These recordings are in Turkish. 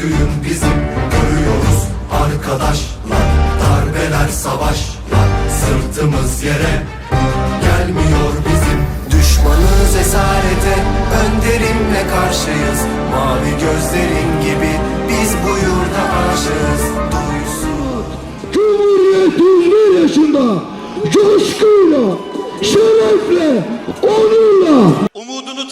düğün bizim Görüyoruz arkadaşlar. Darbeler savaşlar Sırtımız yere. Gelmiyor bizim Düşmanız esarete. Önderimle karşıyız Mavi gözlerin gibi. Biz bu yurda aşığız Duysun. Cumhuriyet 101 yaşında coşkuyla, şerefle, Umudunu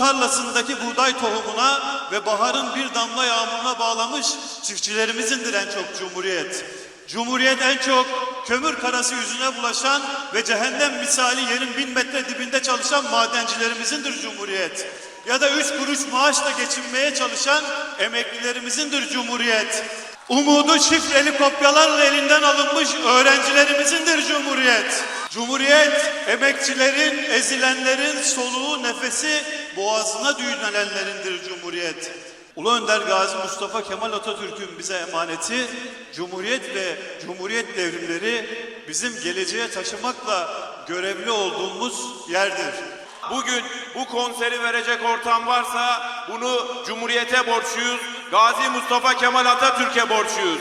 tarlasındaki buğday tohumuna ve baharın bir damla yağmuruna bağlamış çiftçilerimizindir en çok Cumhuriyet. Cumhuriyet en çok kömür karası yüzüne bulaşan ve cehennem misali yerin bin metre dibinde çalışan madencilerimizindir Cumhuriyet. Ya da üç kuruş maaşla geçinmeye çalışan emeklilerimizindir Cumhuriyet. Umudu şifreli kopyalarla elinden alınmış öğrencilerimizindir Cumhuriyet. Cumhuriyet, emekçilerin, ezilenlerin soluğu, nefesi boğazına düğünlenenlerindir Cumhuriyet. Ulu Önder Gazi Mustafa Kemal Atatürk'ün bize emaneti, Cumhuriyet ve Cumhuriyet devrimleri bizim geleceğe taşımakla görevli olduğumuz yerdir. Bugün bu konseri verecek ortam varsa bunu Cumhuriyete borçluyuz. Gazi Mustafa Kemal Atatürk'e borçluyuz.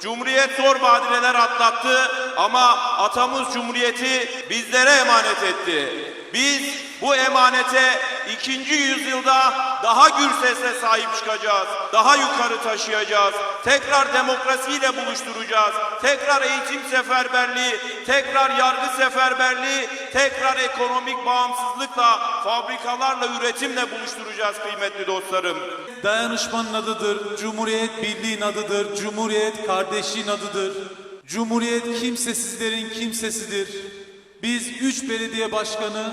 Cumhuriyet zor badireler atlattı ama atamız Cumhuriyeti bizlere emanet etti. Biz bu emanete ikinci yüzyılda daha gür sesle sahip çıkacağız. Daha yukarı taşıyacağız. Tekrar demokrasiyle buluşturacağız. Tekrar eğitim seferberliği, tekrar yargı seferberliği, tekrar ekonomik bağımsızlıkla, fabrikalarla, üretimle buluşturacağız kıymetli dostlarım. Dayanışmanın adıdır, Cumhuriyet birliğin adıdır, Cumhuriyet kardeşliğin adıdır. Cumhuriyet kimsesizlerin kimsesidir. Biz üç belediye başkanı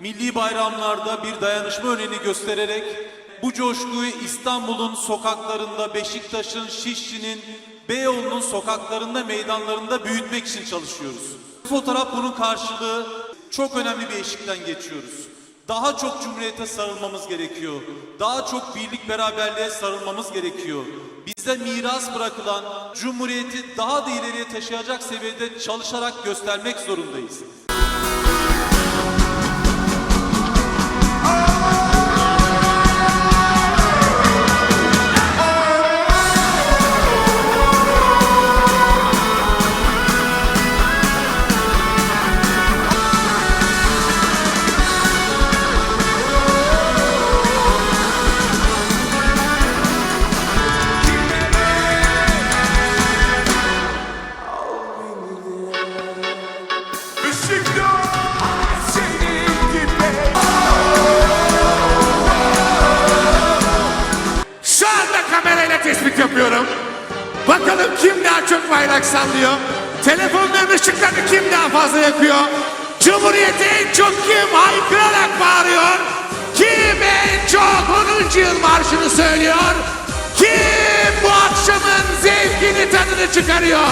milli bayramlarda bir dayanışma örneğini göstererek bu coşkuyu İstanbul'un sokaklarında, Beşiktaş'ın, Şişli'nin, Beyoğlu'nun sokaklarında, meydanlarında büyütmek için çalışıyoruz. Fotoğraf bunun karşılığı çok önemli bir eşikten geçiyoruz. Daha çok cumhuriyete sarılmamız gerekiyor. Daha çok birlik beraberliğe sarılmamız gerekiyor. Bize miras bırakılan cumhuriyeti daha da ileriye taşıyacak seviyede çalışarak göstermek zorundayız. Anda kamerayla tespit yapıyorum. Bakalım kim daha çok bayrak sallıyor? Telefonların ışıklarını kim daha fazla yakıyor? Cumhuriyeti en çok kim haykırarak bağırıyor? Kim en çok 10. yıl marşını söylüyor? Kim bu akşamın zevkini tadını çıkarıyor?